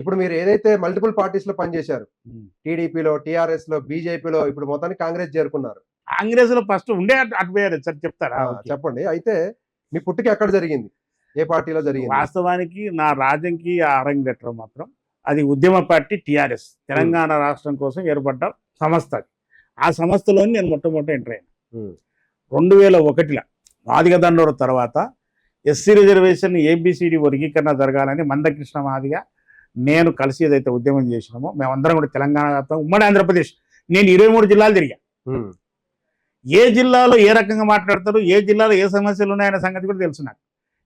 ఇప్పుడు మీరు ఏదైతే మల్టిపుల్ పార్టీస్లో పనిచేశారు. టీడీపీలో టీఆర్ఎస్లో బీజేపీలో ఇప్పుడు మొత్తానికి కాంగ్రెస్ చేరుకున్నారు. కాంగ్రెస్లో ఫస్ట్ ఉండే అటు అటు పోయారు. సార్ చెప్తారా. చెప్పండి. అయితే మీ పుట్టుక ఎక్కడ జరిగింది? ఏ పార్టీలో జరిగింది? వాస్తవానికి నా రాజకీయ అరంగేట్రం మాత్రం అది ఉద్యమ పార్టీ టిఆర్ఎస్ తెలంగాణ రాష్ట్రం కోసం ఏర్పడ్డ సంస్థ ఆ సంస్థలో నేను మొట్టమొదటి ఎంటర్ అయ్యాను. రెండు వేల ఒకటిలో మాదిగ దండోర తర్వాత ఎస్సీ రిజర్వేషన్ ఏబిసిడి వర్గీకరణ జరగాలని మందకృష్ణ మాదిగ నేను కలిసి ఏదైతే ఉద్యమం చేసినామో మేమందరం కూడా తెలంగాణ వ్యాప్తంగా ఉమ్మడి ఆంధ్రప్రదేశ్. నేను ఇరవై మూడు జిల్లాలు తిరిగా. ఏ జిల్లాలో ఏ రకంగా మాట్లాడతారు ఏ జిల్లాలో ఏ సమస్యలు ఉన్నాయనే సంగతి కూడా తెలుసు నాకు.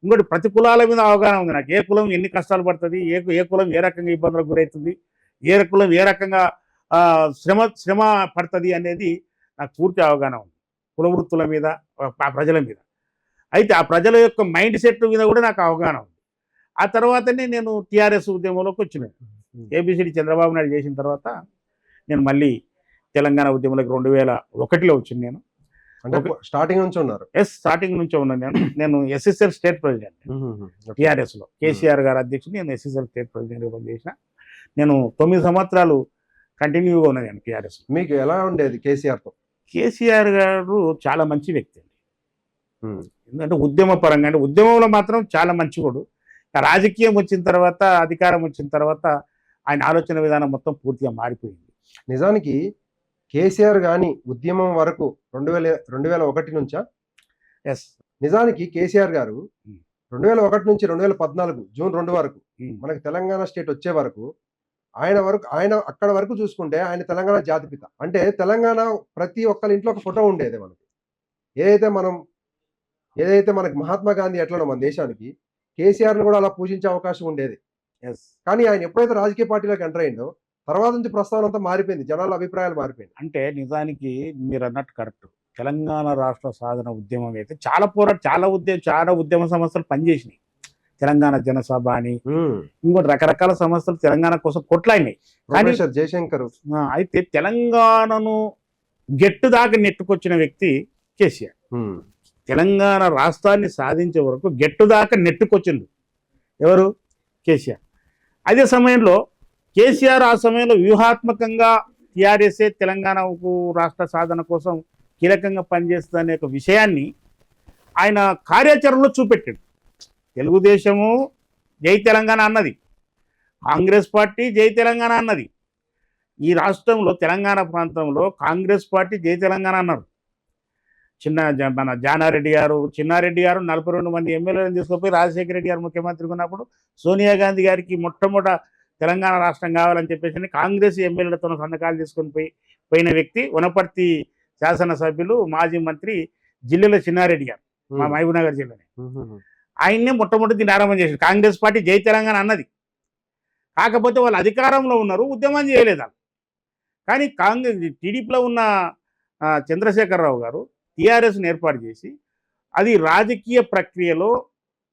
ఇంకోటి ప్రతి కులాల మీద అవగాహన ఉంది నాకు. ఏ కులం ఎన్ని కష్టాలు పడుతుంది ఏ ఏ కులం ఏ రకంగా ఇబ్బందులకు గురవుతుంది ఏ కులం ఏ రకంగా శ్రమ శ్రమ పడుతుంది అనేది నాకు పూర్తి అవగాహన ఉంది. కుల వృత్తుల మీద ప్రజల మీద. అయితే ఆ ప్రజల యొక్క మైండ్ సెట్ మీద కూడా నాకు అవగాహన ఉంది. ఆ తర్వాతనే నేను టీఆర్ఎస్ ఉద్యమంలోకి వచ్చినాను ఏబిసిడి చంద్రబాబు నాయుడు చేసిన తర్వాత నేను మళ్ళీ తెలంగాణ ఉద్యమంలోకి రెండు వేల ఒకటిలో వచ్చింది నేను. అంటే స్టార్టింగ్ నుంచి ఉన్నారు? ఎస్ స్టార్టింగ్ నుంచి ఉన్నాను నేను. నేను SSL state president. Um, um, okay. టీఆర్ఎస్లో. కేసీఆర్ గారు అధ్యక్షుడు నేను ఎస్ఎస్ఎల్ స్టేట్ ప్రెసిడెంట్ పనిచేసిన. నేను తొమ్మిది సంవత్సరాలు కంటిన్యూగా ఉన్నది నేను టీఆర్ఎస్ మీకు ఎలా ఉండేది కేసీఆర్తో కేసీఆర్ గారు చాలా మంచి వ్యక్తి అండి. ఎందుకంటే ఉద్యమ పరంగా అంటే ఉద్యమంలో మాత్రం చాలా మంచివాడు. ఇక రాజకీయం వచ్చిన తర్వాత అధికారం వచ్చిన తర్వాత ఆయన ఆలోచన విధానం మొత్తం పూర్తిగా మారిపోయింది. నిజానికి కేసీఆర్ గాని ఉద్యమం వరకు రెండు వేల రెండు వేల ఒకటి నుంచా? ఎస్ నిజానికి కేసీఆర్ గారు ఉమ్. రెండు వేల ఒకటి నుంచి రెండు వేల పద్నాలుగు జూన్ రెండు వరకు మనకి తెలంగాణ స్టేట్ వచ్చే వరకు ఆయన వరకు ఆయన అక్కడ వరకు చూసుకుంటే ఆయన తెలంగాణ జాతిపిత అంటే తెలంగాణ ప్రతి ఒక్కరి ఇంట్లో ఒక ఫోటో ఉండేది మనకి. ఏదైతే మనం ఏదైతే మనకి మహాత్మా గాంధీ ఎట్లనో మన దేశానికి కేసీఆర్ను కూడా అలా పూజించే అవకాశం ఉండేది. ఎస్ కానీ ఆయన ఎప్పుడైతే రాజకీయ పార్టీలోకి ఎంటర్ అయిందో తర్వాత నుంచి ప్రస్తావన అంతా మారిపోయింది. జనాల అభిప్రాయాలు మారిపోయింది అంటే నిజానికి మీరు అన్నట్టు కరెక్ట్. తెలంగాణ రాష్ట్ర సాధన ఉద్యమం అయితే చాలా పోరాట చాలా ఉద్యమ చాలా ఉద్యమ సంస్థలు పనిచేసినాయి. తెలంగాణ జనసభ అని ఇంకోటి రకరకాల సంస్థలు తెలంగాణ కోసం కొట్లాడినాయి. ప్రొఫెసర్ జయశంకర్. అయితే తెలంగాణను గెట్టు దాకా నెట్టుకొచ్చిన వ్యక్తి కేసీఆర్. తెలంగాణ రాష్ట్రాన్ని సాధించే వరకు గెట్టు దాకా నెట్టుకొచ్చిండు. ఎవరు? కేసీఆర్. అదే సమయంలో కేసీఆర్ ఆ సమయంలో వ్యూహాత్మకంగా టీఆర్ఎస్ఏ తెలంగాణకు రాష్ట్ర సాధన కోసం కీలకంగా పనిచేస్తుందనే ఒక విషయాన్ని ఆయన కార్యాచరణలో చూపెట్టాడు. తెలుగుదేశము జై తెలంగాణ అన్నది. కాంగ్రెస్ పార్టీ జై తెలంగాణ అన్నది. ఈ రాష్ట్రంలో తెలంగాణ ప్రాంతంలో కాంగ్రెస్ పార్టీ జై తెలంగాణ అన్నారు. చిన్న మన జానారెడ్డి గారు చిన్నారెడ్డి గారు నలభై రెండు మంది ఎమ్మెల్యేలను తీసుకుపోయి రాజశేఖర రెడ్డి గారు ముఖ్యమంత్రిగా ఉన్నప్పుడు సోనియా గాంధీ గారికి మొట్టమొదట తెలంగాణ రాష్ట్రం కావాలని చెప్పేసి కాంగ్రెస్ ఎమ్మెల్యేలతో సంతకాలు తీసుకొని పోయి పోయిన వ్యక్తి వనపర్తి శాసనసభ్యులు మాజీ మంత్రి జిల్లెల చిన్నారెడ్డి గారు మా మహబూబ్నగర్ జిల్లానే. ఆయన్నే మొట్టమొదటి దీన్ని ఆరంభం చేశారు కాంగ్రెస్ పార్టీ జై తెలంగాణ అన్నది. కాకపోతే వాళ్ళు అధికారంలో ఉన్నారు ఉద్యమం చేయలేదు. కానీ కాంగ్రెస్ టీడీపీలో ఉన్న చంద్రశేఖరరావు గారు టీఆర్ఎస్ని ఏర్పాటు చేసి అది రాజకీయ ప్రక్రియలో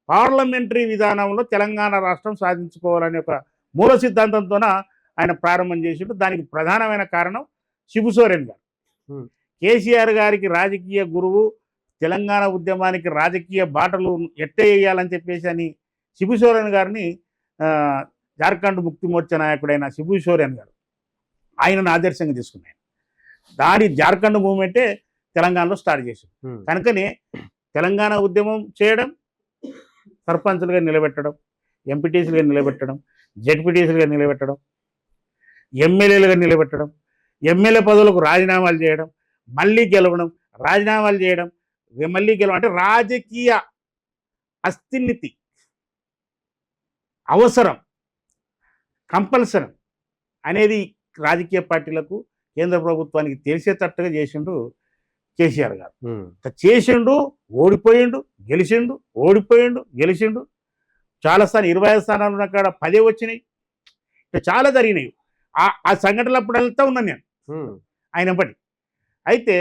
పార్లమెంటరీ విధానంలో తెలంగాణ రాష్ట్రం సాధించుకోవాలనే ఒక మూల సిద్ధాంతంతోన ఆయన ప్రారంభం చేసిండు. దానికి ప్రధానమైన కారణం శిబు సోరెన్ గారు. కేసీఆర్ గారికి రాజకీయ గురువు తెలంగాణ ఉద్యమానికి రాజకీయ బాటలు ఎట్టేయాలని చెప్పేసి అని శిబు సోరెన్ గారిని జార్ఖండ్ ముక్తి మోర్చా నాయకుడైన శిబు సోరెన్ గారు ఆయనను ఆదర్శంగా తీసుకున్నాయి. దాని జార్ఖండ్ మూవ్మెంటే తెలంగాణలో స్టార్ట్ చేశారు. కనుకనే తెలంగాణ ఉద్యమం చేయడం సర్పంచులుగా నిలబెట్టడం ఎంపీటీసీలుగా నిలబెట్టడం జెడ్పీటీసీలుగా నిలబెట్టడం ఎమ్మెల్యేలుగా నిలబెట్టడం ఎమ్మెల్యే పదవులకు రాజీనామాలు చేయడం మళ్ళీ గెలవడం రాజీనామాలు చేయడం మళ్ళీ గెలవడం అంటే రాజకీయ అస్థిమితి అవసరం కంపల్సరీ అనేది రాజకీయ పార్టీలకు కేంద్ర ప్రభుత్వానికి తెలిసేటట్టుగా చేసిండు కేసీఆర్ గారు. చేసిండు ఓడిపోయిండు గెలిచిండు ఓడిపోయిండు గెలిచిండు. చాలా స్థానం ఇరవై ఐదు స్థానాలు ఉన్న కాడ పదే వచ్చినాయి. ఇట్లా చాలా జరిగినాయి. ఆ ఆ సంఘటనలు అప్పుడు వెళ్తా ఉన్నాను నేను. ఆయన బట్టి అయితే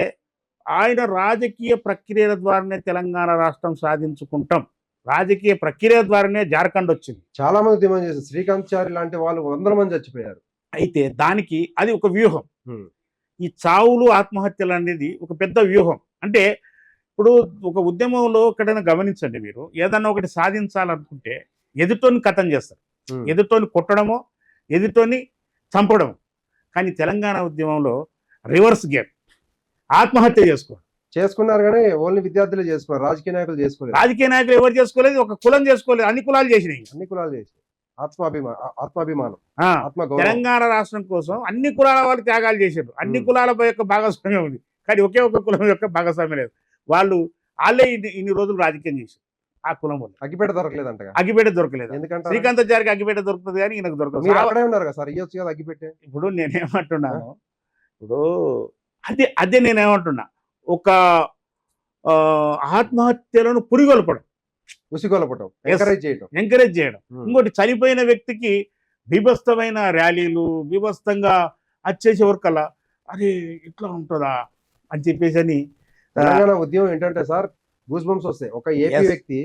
ఆయన రాజకీయ ప్రక్రియల ద్వారానే తెలంగాణ రాష్ట్రం సాధించుకుంటాం. రాజకీయ ప్రక్రియ ద్వారానే జార్ఖండ్ వచ్చింది. చాలా మంది ఉద్యమం చేశారు. శ్రీకాంత్ చారి లాంటి వాళ్ళు వందల మంది చచ్చిపోయారు. అయితే దానికి అది ఒక వ్యూహం. ఈ చావులు ఆత్మహత్యలు అనేది ఒక పెద్ద వ్యూహం. అంటే ఇప్పుడు ఒక ఉద్యమంలో ఎక్కడైనా గమనించండి మీరు. ఏదన్నా ఒకటి సాధించాలనుకుంటే ఎదుటోని కథం చేస్తారు. ఎదుటోని కొట్టడమో ఎదుటోని చంపడం కానీ తెలంగాణ ఉద్యమంలో రివర్స్ గేమ్. ఆత్మహత్య చేసుకోవడం. చేసుకున్నారు కానీ ఓన్లీ విద్యార్థులే చేసుకున్నారు రాజకీయ నాయకులు చేసుకోలేదు. రాజకీయ నాయకులు ఎవరు చేసుకోలేదు? ఒక కులం చేసుకోలేదు. అన్ని కులాలు చేసినాయి. అన్ని కులాలు చేసి ఆత్మాభిమా ఆత్మాభిమానం తెలంగాణ రాష్ట్రం కోసం అన్ని కులాల వాళ్ళు త్యాగాలు చేశారు. అన్ని. కులాల యొక్క భాగస్వామ్యం ఉంది. కానీ ఒకే ఒక కులం యొక్క భాగస్వామ్యం లేదు. వాళ్ళు వాళ్ళే ఇన్ని ఇన్ని రోజులు రాజకీయం చేశారు ఆ కులం వాళ్ళు అగ్గిపేట దొరకలేదంట అగ్గిపేట దొరకలేదు. ఎందుకంటే శ్రీకాంతాచారికి అగ్గిపేట దొరుకుతుంది కానీ ఈయనకు దొరకదు. ఉన్నారు కదా సార్? ఇయ్యొచ్చు కదా అగ్గిపెట్టే? ఇప్పుడు నేనేమంటున్నాను? ఇప్పుడు అదే అదే నేనేమంటున్నా. ఒక ఆత్మహత్యలను పురిగొల్పడం. ఉసిగొలపటం. ఎంకరేజ్ చేయటం. ఎంకరేజ్ చేయడం. ఉమ్. ఇంకోటి చనిపోయిన వ్యక్తికి బీభత్సమైన ర్యాలీలు బీభత్సంగా వచ్చేసే వరకల్లా అరే ఇట్లా ఉంటుందా? అని చెప్పేసి అని తెలంగాణ ఉద్యమం ఏంటంటే సార్ గూస్ బంప్స్ వస్తాయి. ఒక ఏపీ. వ్యక్తి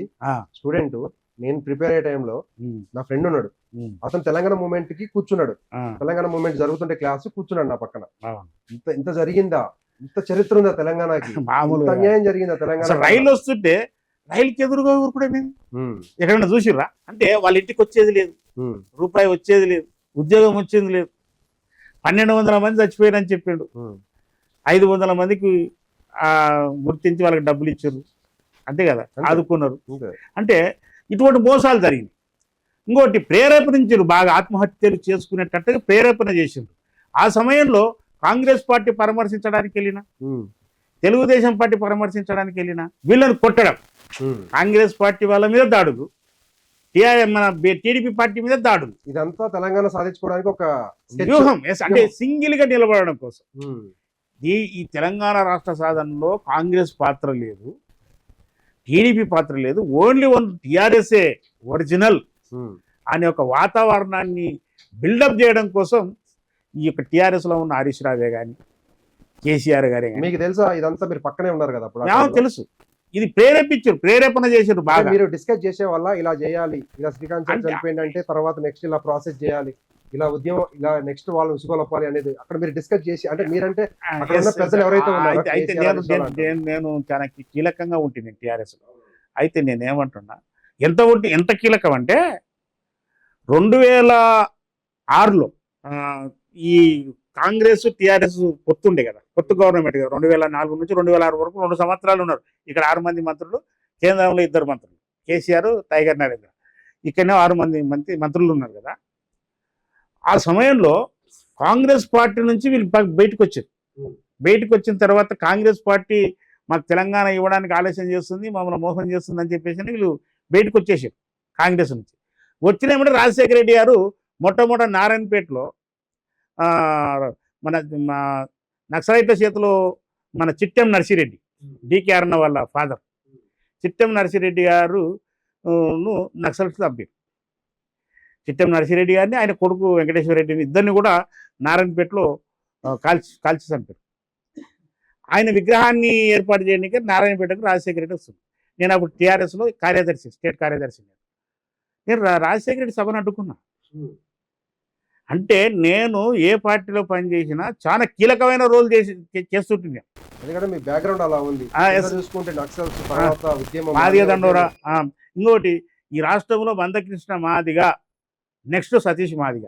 స్టూడెంట్ నేను ప్రిపేర్ అయ్యే టైంలో ఉమ్, నా ఫ్రెండ్ ఉన్నాడు. ఉమ్, అతను తెలంగాణ మూమెంట్కి కూర్చున్నాడు. తెలంగాణ మూమెంట్ జరుగుతుంటే క్లాస్ కూర్చున్నాడు నా పక్కన. ఇంత ఇంత జరిగిందా? ఇంత చరిత్ర ఉందా తెలంగాణకి? ఇంత మామూలుగా అన్యాయం జరిగిందా తెలంగాణ రైలు వస్తుంటే రైలుకి ఎదురుగా ఊరుకుడే మేము ఉమ్, ఎక్కడైనా చూసిర్రా? అంటే వాళ్ళ ఇంటికి వచ్చేది లేదు. రూపాయి వచ్చేది లేదు. ఉద్యోగం వచ్చేది లేదు. పన్నెండు వందల మంది చచ్చిపోయారని చెప్పిండు. ఐదు వందల మందికి ఆ, గుర్తించి వాళ్ళకి డబ్బులు ఇచ్చారు అంతే కదా. ఆదుకున్నారు. అంటే ఇటువంటి మోసాలు జరిగింది ఇంకోటి ప్రేరేపణించారు బాగా ఆత్మహత్యలు చేసుకునేటట్టుగా ప్రేరేపణ చేసిండ్రు. ఆ సమయంలో కాంగ్రెస్ పార్టీ పరామర్శించడానికి వెళ్ళిన తెలుగుదేశం పార్టీ పరామర్శించడానికి వెళ్ళిన వీళ్ళని కొట్టడం. కాంగ్రెస్ పార్టీ వాళ్ళ మీద దాడులు. మన టీడీపీ పార్టీ మీద దాడులు. ఇదంతా తెలంగాణ సాధించుకోవడానికి ఒక. వ్యూహం. అంటే సింగిల్గా నిలబడడం కోసం. ఈ తెలంగాణ రాష్ట్ర సాధనలో కాంగ్రెస్ పాత్ర లేదు. టీడీపీ పాత్ర లేదు. ఓన్లీ వన్ టీఆర్ఎస్ఏ ఒరిజినల్. అనే ఒక వాతావరణాన్ని బిల్డప్ చేయడం కోసం ఈ యొక్క టీఆర్ఎస్లో ఉన్న హరీష్ రావే కానీ కేసీఆర్ గారే కానీ మీకు తెలుసా? ఇదంతా మీరు పక్కనే ఉన్నారు కదా అప్పుడు. తెలుసు. ఇది ప్రేరేపించారు ప్రేరేపణ చేశారు బాగా. మీరు డిస్కస్ చేసే వల్ల ఇలా చేయాలి ఇలా శ్రీకాంత్ సార్ అంటే- చనిపోయింది అంటే తర్వాత నెక్స్ట్ ఇలా ప్రాసెస్ చేయాలి ఇలా ఉద్యమం ఇలా నెక్స్ట్ వాళ్ళు ఉసుకోలపాలి అనేది అక్కడ మీరు డిస్కస్ చేసి అంటే మీరంటే పెద్దలు ఎవరైతే అయితే- నేను నేను- చాలా కీలకంగా ఉంటుంది టీఆర్ఎస్లో. అయితే నేను ఏమంటున్నా ఎంత ఉంటే ఎంత కీలకం అంటే రెండు వేల ఆరులో ఈ కాంగ్రెస్ టిఆర్ఎస్ పొత్తుండే కదా. కొత్త గవర్నమెంట్ కదా. రెండు వేల నాలుగు నుంచి రెండు వేల ఆరు వరకు రెండు సంవత్సరాలు ఉన్నారు. ఇక్కడ ఆరు మంది మంత్రులు కేంద్రంలో ఇద్దరు మంత్రులు. KCR tiger Narendra. ఇక్కడనే ఆరు మంది మంత్రి మంత్రులు ఉన్నారు కదా. ఆ సమయంలో కాంగ్రెస్ పార్టీ నుంచి వీళ్ళు బయటకు వచ్చారు. బయటకు వచ్చిన తర్వాత కాంగ్రెస్ పార్టీ మాకు తెలంగాణ ఇవ్వడానికి ఆలస్యం చేస్తుంది మమ్మల్ని మోసం చేస్తుంది అని చెప్పేసి వీళ్ళు బయటకు వచ్చేసారు కాంగ్రెస్ నుంచి. వచ్చినామంటే రాజశేఖర రెడ్డి గారు మొట్టమొదటి నారాయణపేటలో మన మా నక్సలైట్ల చేతిలో మన చిట్టెం నర్సిరెడ్డి డికే అన్న వాళ్ళ ఫాదర్. చిట్టెం నర్సిరెడ్డి గారు ను నక్సల్స్ చంపారు. చిట్టెం నర్సిరెడ్డి గారిని ఆయన కొడుకు వెంకటేశ్వర రెడ్డిని ఇద్దరిని కూడా నారాయణపేటలో కాల్చి కాల్చి చంపారు. ఆయన విగ్రహాన్ని ఏర్పాటు చేయడానికి నారాయణపేటకు రాజశేఖర రెడ్డి వస్తుంది నేను అప్పుడు టీఆర్ఎస్లో కార్యదర్శి స్టేట్ కార్యదర్శి నేను రాజశేఖర రెడ్డి సభను అడ్డుకున్నా. అంటే నేను ఏ పార్టీలో పనిచేసినా చాలా కీలకమైన రోల్ చేసి చే- చేస్తుంటున్నాను ఎందుకంటే మీ బ్యాక్గ్రౌండ్ అలా ఉంది. చూసుకుంటే నక్సల్స్ తర్వాత ఉద్యమం మాదిగ దండోరా ఆ, ఇంకోటి ఈ రాష్ట్రంలో మందకృష్ణ మాదిగా నెక్స్ట్ సతీష్ మాదిగ.